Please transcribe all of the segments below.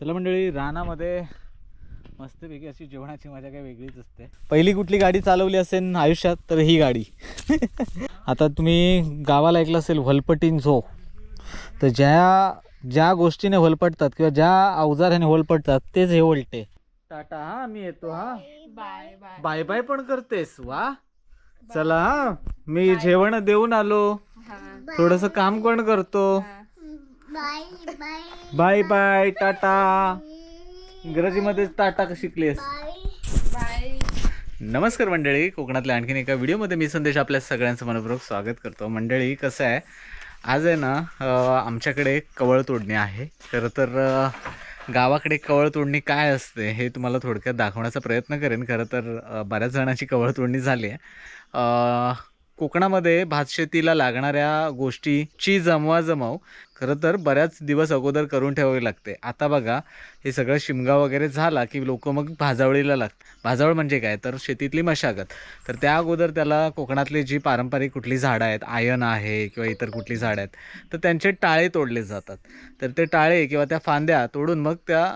चला मंडळी रानामध्ये मस्तपैकी अशी जेवणाची मजा काही वेगळीच असते. पहिली कुठली गाडी चालवली असेल आयुष्यात तर ही गाडी. आता तुम्ही गावाला ऐकलं असेल व्हलपटीन झो. तर ज्या ज्या गोष्टीने व्हलपटतात किंवा ज्या अवजाराने व्हलपटतात तेच हे वलटे टाटा हा मी येतो हा. बाय बाय बाय बाय पण करतेस वा. चला हा. मी जेवण देऊन आलो. थोडस काम पण करतो. Bye bye tata. इंग्रजीमध्ये टाटा शिकलेस? बाय. नमस्कार मंडळी. कोकणातल्या आणखीन एका व्हिडिओमध्ये मी संदेश आपल्या सगळ्यांचं मनपूर्वक स्वागत करतो. मंडळी कसं आहे? आज आहे ना आमच्याकडे कवळ तोडणी आहे. खरं तर गावाकडे कवळ तोडणी काय असते हे तुम्हाला थोडक्यात दाखवण्याचा प्रयत्न करेन. खरं तर बऱ्याच जणांची कवळ तोडणी झाली आहे. अं, कोकणामध्ये भातशेतीला लागणाऱ्या गोष्टीची जमवाजमव खरं तर बऱ्याच दिवस अगोदर करून ठेवावी लागते. आता बघा हे सगळं शिमगा वगैरे झाला की लोक मग भाजावळीला लागतात. भाजावळ म्हणजे काय? तर शेतीतली मशागत. तर त्या अगोदर त्याला कोकणातली जी पारंपरिक कुठली झाडं आहेत आयन आहे किंवा इतर कुठली झाडं आहेत तर त्यांचे टाळे तोडले जातात. तर ते टाळे किंवा त्या फांद्या तोडून मग त्या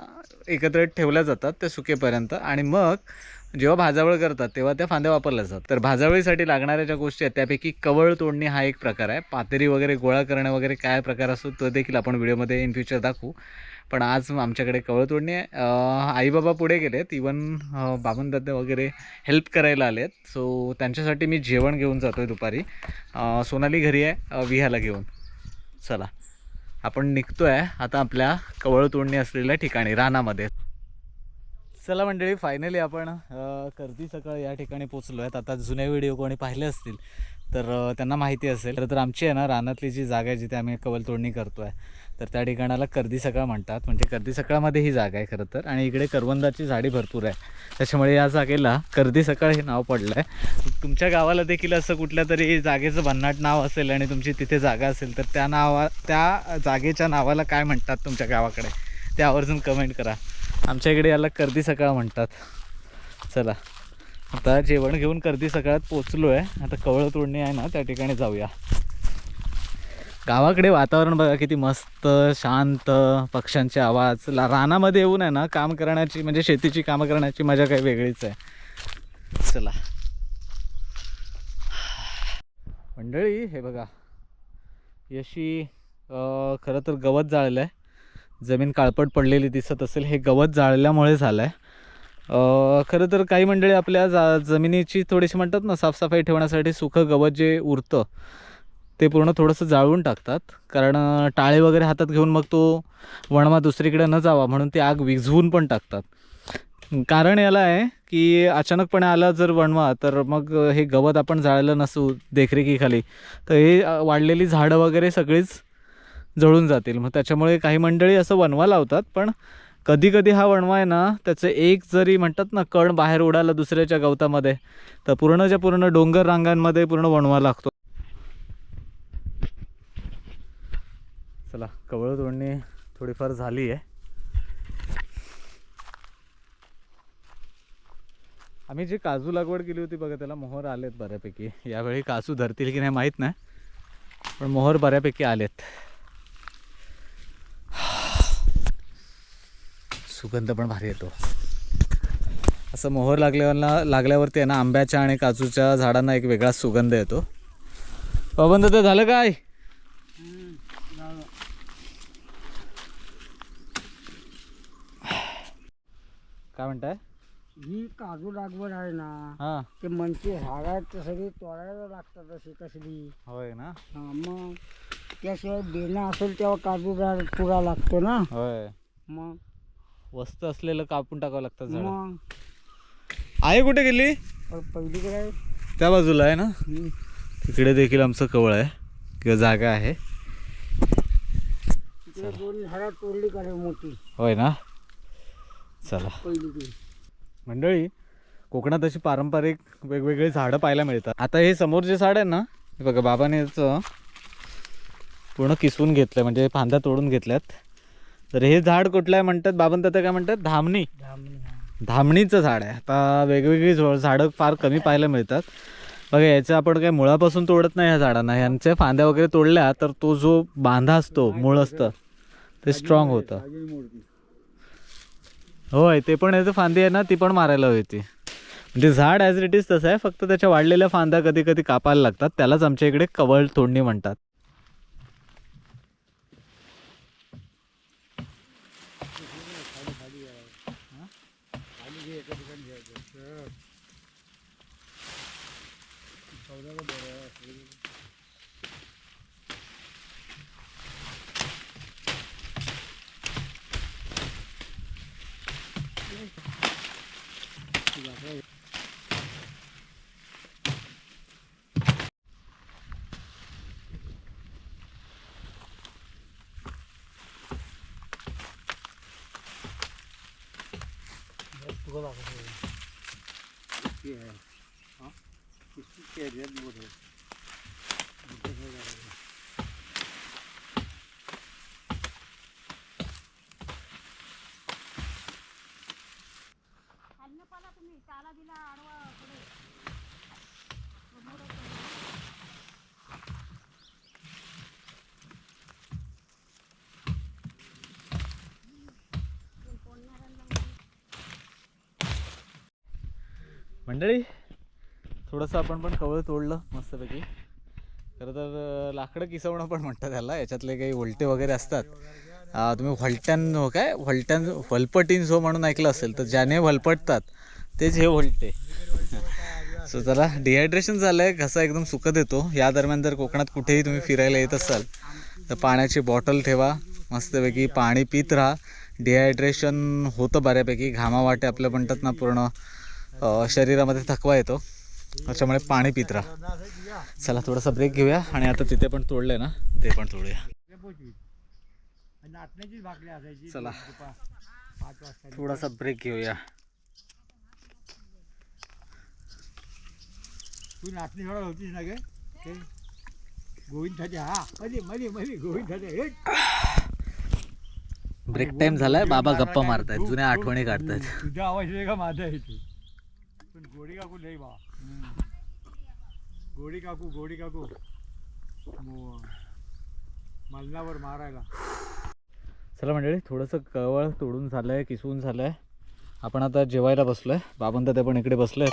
एकत्र ठेवल्या जातात त्या सुकेपर्यंत. आणि मग जेव्हा भाजावळ करतात तेव्हा त्या फांद्या वापरल्या जातात. तर भाजावळीसाठी लागणाऱ्या ज्या गोष्टी आहेत त्यापैकी कवळ तोडणी हा एक प्रकार आहे. पातेरी वगैरे गोळा करणं वगैरे काय प्रकार असतो तो देखील आपण व्हिडिओमध्ये इन फ्युचर दाखवू. पण आज आमच्याकडे कवळ तोडणी आहे. आईबाबा पुढे गेलेत. इवन बाबनदादा वगैरे हेल्प करायला आलेत. सो त्यांच्यासाठी मी जेवण घेऊन जातो आहे दुपारी सोनाली घरी आहे. अं, विह्याला घेऊन. चला. आपण निघतो आहे आता आपल्या कवळ तोडणी असलेल्या ठिकाणी रानामध्ये. चला मंडळी फायनली आपण कर्दी सकाळ या ठिकाणी पोचलो आहेत आता जुने व्हिडिओ कोणी पाहिले असतील तर त्यांना माहिती असेल. तर तर आमची आहे ना रानातली जी जागा आहे जिथे आम्ही कवल तोडणी करतो आहे तर त्या ठिकाणाला कर्दी सकाळ म्हणतात. म्हणजे कर्दी सकाळमध्ये ही जागा आहे खरं तर. आणि इकडे करवंदाची झाडी भरपूर आहे. त्याच्यामुळे या जागेला कर्दी सकाळ हे नाव पडलं आहे तुमच्या गावाला देखील असं कुठल्या तरी जागेचं भन्नाट नाव असेल आणि तुमची तिथे जागा असेल तर त्या नावा त्या जागेच्या नावाला काय म्हणतात तुमच्या गावाकडे? ते आवर्जून कमेंट करा. आमच्या इकडे याला कर्दी सकाळ म्हणतात. चला. आता जेवण घेऊन कर्दी सकाळात पोचलो आहे आता कवळ तोडणी आहे ना त्या ठिकाणी जाऊया. गावाकडे वातावरण बघा किती मस्त शांत पक्ष्यांचे आवाज. ला रानामध्ये येऊन आहे ना काम करण्याची म्हणजे शेतीची कामं करण्याची मजा काही वेगळीच आहे. चला. मंडळी हे बघा. यशी खरं तर गवत जाळलं आहे जमीन काळपट पडलेली दिसत असेल हे गवत जाळल्यामुळे झालं आहे खरं तर काही मंडळी आपल्या जा जमिनीची थोडीशी म्हणतात ना साफसफाई ठेवण्यासाठी सुखं गवत जे उरतं ते पूर्ण थोडंसं जाळून टाकतात. कारण टाळे वगैरे हातात घेऊन मग तो वणवा दुसरीकडे न जावा म्हणून ते आग विझवून पण टाकतात. कारण याला आहे की अचानकपणे आला जर वणवा तर मग हे गवत आपण जाळलं नसू देखरेखीखाली तर हे वाढलेली झाडं वगैरे सगळीच जळून जातील. मग त्याच्यामुळे काही मंडळी असं वणवा लावतात पण कधी कधी हा वणवा आहे ना त्याचं एक जरी म्हणतात ना कण बाहेर उडाला दुसऱ्याच्या गवतामध्ये तर पूर्णच्या पूर्ण डोंगर रांगांमध्ये पूर्ण वणवा लागतो. चला कवळ तोडणी थोडीफार झाली आहे. आम्ही जी काजू लागवड केली होती बघा त्याला मोहर आलेत बऱ्यापैकी. यावेळी काजू धरतील की नाही माहीत नाही पण मोहर बऱ्यापैकी आलेत. सुगंध पण भारी येतो. असं मोहर लागल्यावर लागल्यावरती आहे ना आंब्याच्या आणि काजूच्या झाडांना एक वेगळा सुगंध येतो. पवन ते झालं काय काय म्हणताय? ही काजू लागवड आहे ना हां. ते मनची झाड आहेत ते सगळी तोडायला लागतात अशी कसली. होय ना? हा मग त्याशिवाय बेना असेल तेव्हा काजू झाड पुरा लागतो ना. होय. मग वस्त असलेलं कापून टाकावं लागतं झाड. मग. आहे कुठे गेली? त्या बाजूला आहे ना? तिकडे देखील आमचं कवळ आहे. किंवा जागा आहे. तिकडे दोन झाडं तोडली का रे मोठी? होय ना? चला. मंडळी कोकणात अशी पारंपरिक वेगवेगळी झाडं पाहायला मिळतात. आता हे समोर जे झाड आहे ना हे बघा बाबाने याचं पूर्ण किसून घेतलं म्हणजे फांद्या तोडून घेतल्यात. तर हे झाड कुठलं आहे म्हणतात? बाबन तर काय म्हणतात? धामणी. धामणी. धामणीचं झाड आहे. आता वेगवेगळी झाडं फार कमी पाहायला मिळतात. बघा याचं आपण काही मुळापासून तोडत नाही ह्या झाडांना. यांच्या फांद्या वगैरे तोडल्या तर तो जो बांधा असतो मूळ असतं ते स्ट्रॉंग होतं. होय ते पण ते फांदी आहे ना ती पण मारायला हवी ती म्हणजे झाड ॲज इट इज तसं आहे फक्त त्याच्या वाढलेल्या फांद्या कधी कधी कापायला लागतात. त्यालाच आमच्या इकडे कवळ तोडणी म्हणतात. 그거 나가서 예. 어? 이 숙제 몇 모래. मंडळी थोडंसं आपण पण कवळ तोडलं मस्तपैकी. खरं तर लाकडं किसवणं पण म्हणतात त्याला याच्यातले काही वलटे वगैरे असतात. तुम्ही व्हलट्यां हो काय? व्हलट्यां व्हलपटीन झो म्हणून ऐकलं असेल तर ज्याने व्हलपटतात तेच हे व्होल्टे सो जरा डिहायड्रेशन झालं आहे घसा एकदम सुकत येतो. या दरम्यान जर कोकणात कुठेही तुम्ही फिरायला येत असाल तर पाण्याची बॉटल ठेवा. मस्तपैकी पाणी पित राहा. डिहायड्रेशन होतं बऱ्यापैकी. घामावाटे आपलं म्हणतात ना पूर्ण शरीरामध्ये थकवा येतो. त्याच्यामुळे पाणी पित राहा. चला थोडासा ब्रेक घेऊया आणि आता तिथे पण तोडलंय ना ते पण तोडूया. चला थोडासा ब्रेक घेऊया. तू नाचणी सोडा होतीस ना गे ते गोविंदाचे हा मध्ये मध्ये मध्ये गोविंदाचे ब्रेक टाइम झालाय बाबा गप्पा मारतायत जुन्या आठवणी काढतायत. तुझा आवाज आहे का माझा आहे ते. पण गोडी काकू नाही बा. गोडी काकू गोडी काकू. मो- मलनावर मारायला. चला मंडळी थोडंसं कवळ तोडून झालंय किसवून झालंय. आपण आता जेवायला बसलोय. बाबांत ते पण इकडे बसले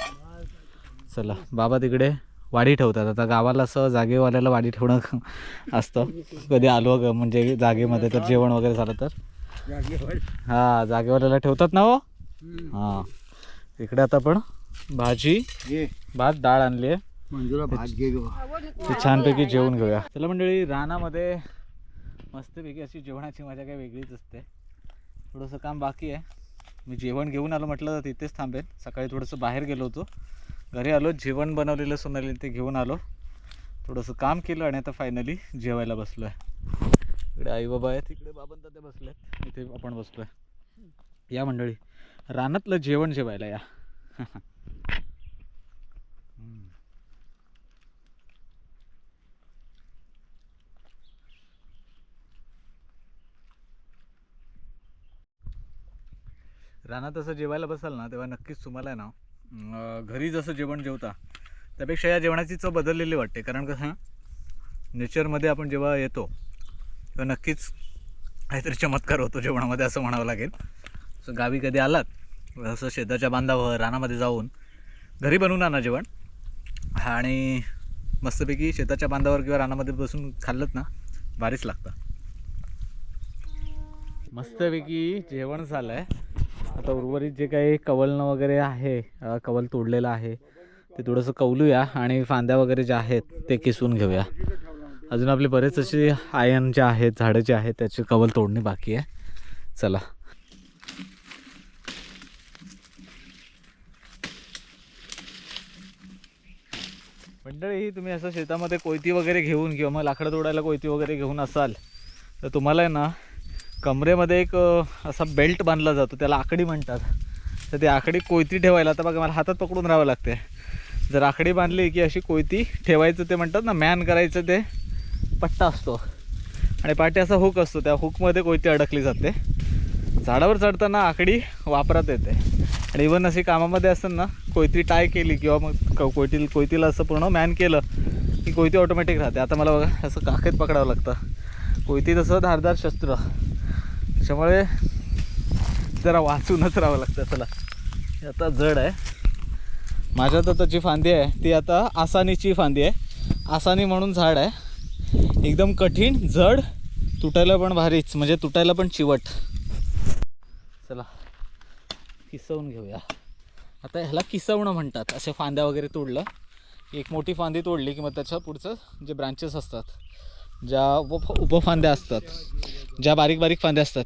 चला बाबा तिकडे वाडी ठेवतात. आता गावाला असं जागेवाल्याला वाडी ठेवणं असतं. कधी आलो ग म्हणजे जागेमध्ये तर जेवण वगैरे झालं तर. हा जागेवाल्याला ठेवतात ना हो? हां. इकडे आता आपण भाजी भात डाळ आणली आहे. ते छानपैकी जेवून घेऊया. चला मंडळी रानामध्ये मस्तपैकी अशी जेवणाची मजा काही वेगळीच असते. थोडंसं काम बाकी आहे. मी जेवण घेऊन आलो म्हटलं तर तिथेच थांबेन. सकाळी थोडंसं बाहेर गेलो होतो. घरी आलो जेवण बनवलेलं सोनाली ते घेऊन आलो. थोडंसं काम केलं आणि आता फायनली जेवायला बसलो आहे इकडे आई बाबा आहेत तिकडे बाबांता ते बसले इथे आपण बसलो आहे या मंडळी रानातलं जेवण जेवायला या. रानात असं जेवायला बसाल ना तेव्हा नक्कीच तुम्हाला आहे ना घरी जसं जेवण जेवता त्यापेक्षा या जेवणाची चव बदललेली वाटते. कारण कसं नेचरमध्ये आपण जेव्हा येतो तेव्हा नक्कीच काहीतरी चमत्कार होतो जेवणामध्ये असं म्हणावं लागेल. सो गावी कधी आलात असं शेताच्या बांधावर रानामध्ये जाऊन घरी बनवून आणा जेवण. आणि मस्तपैकी शेताच्या बांधावर किंवा रानामध्ये बसून खाल्लंत ना भारीच लागतं. मस्तपैकी जेवण झालं आहे आता उर्वरित जे काही कवलनं वगैरे आहे कवल तोडलेलं आहे ते थोडंसं कवलूया आणि फांद्या वगैरे ज्या आहेत ते किसून घेऊया. अजून आपले बरेच असे आयन जे आहेत झाडं जे आहेत त्याची कवल तोडणी बाकी आहे. चला. मंडळी तुम्ही असं शेतामध्ये कोयती वगैरे घेऊन किंवा मग लाकडं तोडायला कोयती वगैरे घेऊन असाल तर तुम्हाला आहे ना कमरेमध्ये एक असा बेल्ट बांधला जातो त्याला आकडी म्हणतात. तर ती आकडी कोयती ठेवायला आता बघा मला हातात पकडून राहावं लागते जर आकडी बांधली की अशी कोयती ठेवायचं ते म्हणतात ना मॅन करायचं ते पट्टा असतो. आणि पाठी असा हुक असतो त्या हुकमध्ये कोयती अडकली जाते. झाडावर चढताना आकडी वापरात येते. आणि इवन अशी कामामध्ये असताना कोयती टाय केली किंवा मग क- कोयती कोयतीला असं पूर्ण मॅन केलं की कोयती ऑटोमॅटिक राहते. आता मला बघा असं काखेत पकडावं लागतं. कोयती तसं धारदार शस्त्र. त्याच्यामुळे जरा वाचूनच राहावं लागतं चला. आता जड आहे. माझ्यात आता जी फांदी आहे ती आता आसानीची फांदी आहे. आसानी म्हणून झाड आहे. एकदम कठीण जड तुटायला पण भारीच म्हणजे तुटायला पण चिवट. चला किसवून घेऊया. आता ह्याला किसवणं म्हणतात असे फांद्या वगैरे तोडलं. की एक मोठी फांदी तोडली की मग त्याच्या पुढचं जे ब्रांचेस असतात ज्या उप उपफांद्या असतात ज्या बारीक बारीक फांद्या असतात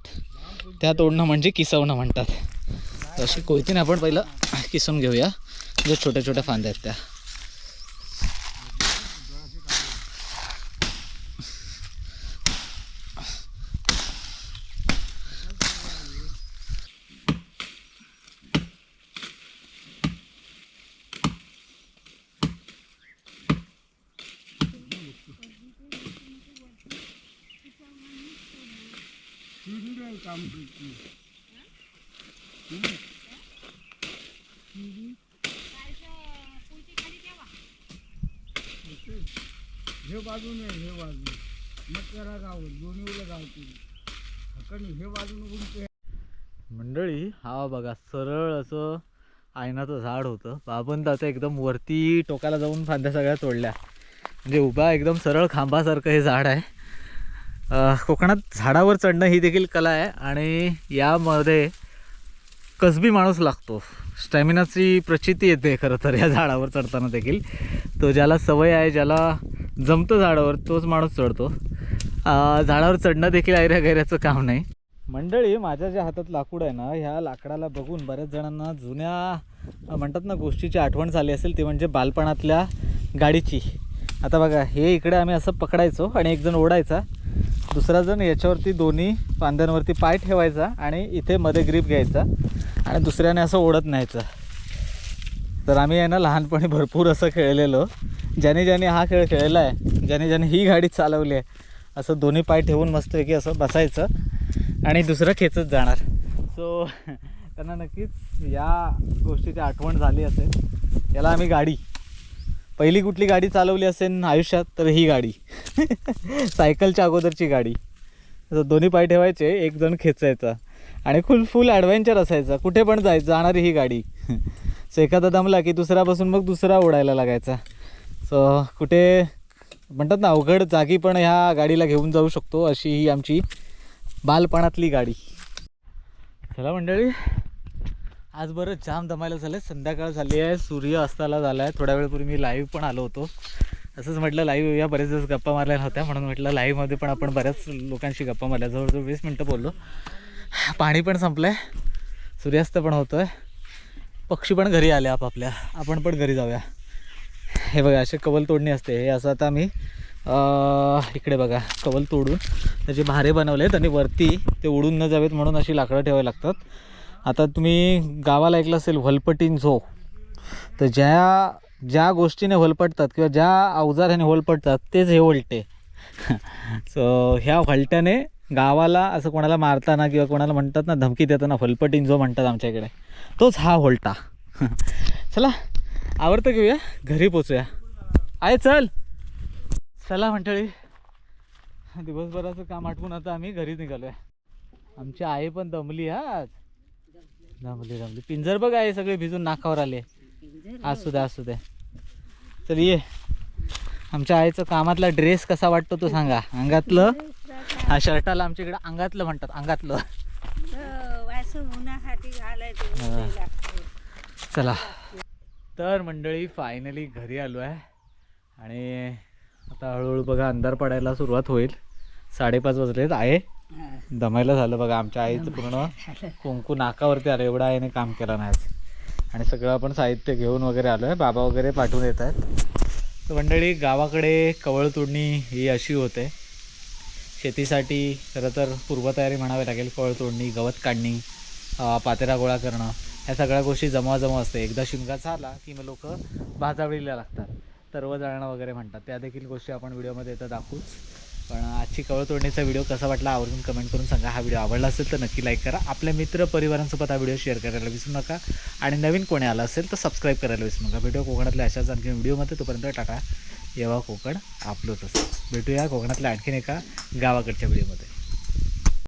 त्या तोडणं म्हणजे किसवणं म्हणतात. तशी अशी कोयतीने आपण पहिलं किसून घेऊया ज्या छोट्या छोट्या फांद्या आहेत त्या. काम करते हे बाजून नाही हे बाजून मटकरा गाव दोन्ही गावतील. हकणी हे बाजून उंच मंडळी हा बघा सरळ असं आयनाचं झाड होतं. बाबन आता एकदम वरती टोकाला जाऊन फांद्या सगळ्या तोडल्या. म्हणजे उभा एकदम सरळ खांबासारखं हे झाड आहे. कोकणात झाडावर चढणं ही देखील कला आहे आणि यामध्ये कसबी माणूस लागतो. स्टॅमिनाची प्रचिती येते खरं तर या झाडावर चढताना देखील. तो ज्याला सवय आहे ज्याला जमतं झाडावर तोच माणूस चढतो. झाडावर चढणं देखील ऐऱ्या गैऱ्याचं काम नाही. मंडळी माझ्या ज्या हातात लाकूड आहे ना ह्या लाकडाला बघून बऱ्याच जणांना जुन्या म्हणतात ना गोष्टीची आठवण झाली असेल ती म्हणजे बालपणातल्या गाडीची. आता बघा हे इकडे आम्ही असं पकडायचो आणि एक जण ओढायचा. दुसरा जण याच्यावरती दोन्ही पांद्यांवरती पाय ठेवायचा आणि इथे मध्ये ग्रीप घ्यायचा. आणि दुसऱ्याने असं ओढत न्यायचं. तर आम्ही आहे ना लहानपणी भरपूर असं खेळलेलो. ज्याने ज्याने हा खेळ खेळला आहे ज्याने ज्याने ही गाडी चालवली आहे असं दोन्ही पाय ठेवून मस्तपैकी असं बसायचं आणि दुसरं खेचत जाणार. सो त्यांना नक्कीच या गोष्टीची आठवण झाली असेल. याला आम्ही गाडी. पहिली कुठली गाडी चालवली असेल आयुष्यात तर ही गाडी. सायकलच्या अगोदरची गाडी. तर दोन्ही पाय ठेवायचे एक जण खेचायचा. आणि फुल फुल ॲडव्हेंचर असायचा. कुठे पण जायचं जाणारी ही गाडी. सो एखादा दमला की दुसरा बसून मग दुसरा उडायला लागायचा. सो कुठे म्हणतात ना अवघड जागी पण ह्या गाडीला घेऊन जाऊ शकतो अशी ही आमची बालपणातली गाडी. चला मंडळी आज बरं जाम दमायला झालं संध्याकाळ झाली आहे सूर्य अस्ताला झाला आहे थोड्या वेळपूर्वी मी लाईव्ह पण आलो होतो. असंच म्हटलं लाईव्ह येऊया बरेच दिवस गप्पा मारल्या नव्हत्या म्हणून म्हटलं लाईव्हमध्ये पण आपण बऱ्याच लोकांशी गप्पा मारल्या. जवळजवळ वीस मिनटं बोललो. पाणी पण संपलं आहे सूर्यास्त पण होतो आहे पक्षी पण घरी आले आपापल्या. आपण पण घरी जाऊया. हे बघा असे कवल तोडणी असते. हे असं आता मी इकडे बघा कवल तोडून त्याचे भारे बनवले आहेत आणि वरती ते उडून न जावेत म्हणून अशी लाकडं ठेवावी लागतात. आता तुम्ही गावाला ऐकलं असेल व्हलपटीन झो. तर ज्या ज्या गोष्टीने होलपटतात किंवा ज्या अवजाराने होलपटतात तेच हे वलटे सो ह्या व्हलट्याने गावाला असं कोणाला मारताना किंवा कोणाला म्हणतात ना धमकी देताना होलपटीन जो म्हणतात आमच्या इकडे तोच हा व्होल्टा. चला आवडतं घेऊया? घरी पोचूया. आहे चल. चला मंडळी. दिवसभराचं काम आठवून आता आम्ही घरी निघालो आहे आमची आई पण दमली हा आज. दमली दमली पिंजर बघ आहे सगळे भिजून नाकावर आले. असू द्या असू द्या चल ये. आमच्या आईचं कामातला ड्रेस कसा वाटतो तो सांगा. अंगातलं हा शर्टाला आमच्या इकडे अंगातलं म्हणतात अंगातलं. हा. चला. तर मंडळी फायनली घरी आलो आहे. आणि आता हळूहळू बघा अंधार पडायला सुरुवात होईल. साडेपाच वाजलेत आहे. दमायला झालं बघा आमच्या आईचं पूर्ण कुंकू नाकावरती आलं एवढं आईने काम केलं नाही आज. आणि सगळं आपण साहित्य घेऊन वगैरे आलो आहे बाबा वगैरे पाठवून येत आहेत. तर मंडळी गावाकडे कवळ तोडणी ही अशी होते. शेतीसाठी खरं तर पूर्वतयारी म्हणावी लागेल कवळ तोडणी गवत काढणी पातेरा गोळा करणं ह्या सगळ्या गोष्टी जमवाजमव असते. एकदा शिमगा झाला की मग लोक भाजावळीला लागतात तरव जाळणं वगैरे म्हणतात. त्या देखील गोष्टी आपण व्हिडिओमध्ये येतं दाखवूच. पण आजची कवळ तोडणीचा व्हिडिओ कसा वाटला आवर्जून कमेंट करून सांगा. हा व्हिडिओ आवडला असेल तर नक्की लाईक करा. आपल्या मित्र परिवारांसोबत हा व्हिडिओ शेअर करायला विसरू नका. आणि नवीन कोणी आला असेल तर सबस्क्राईब करायला विसरू नका. व्हिडिओ कोकणातल्या अशाच आणखी व्हिडिओमध्ये तोपर्यंत टाटा. येवा कोकण आपलोच असेल भेटूया कोकणातल्या आणखीन एका गावाकडच्या व्हिडिओमध्ये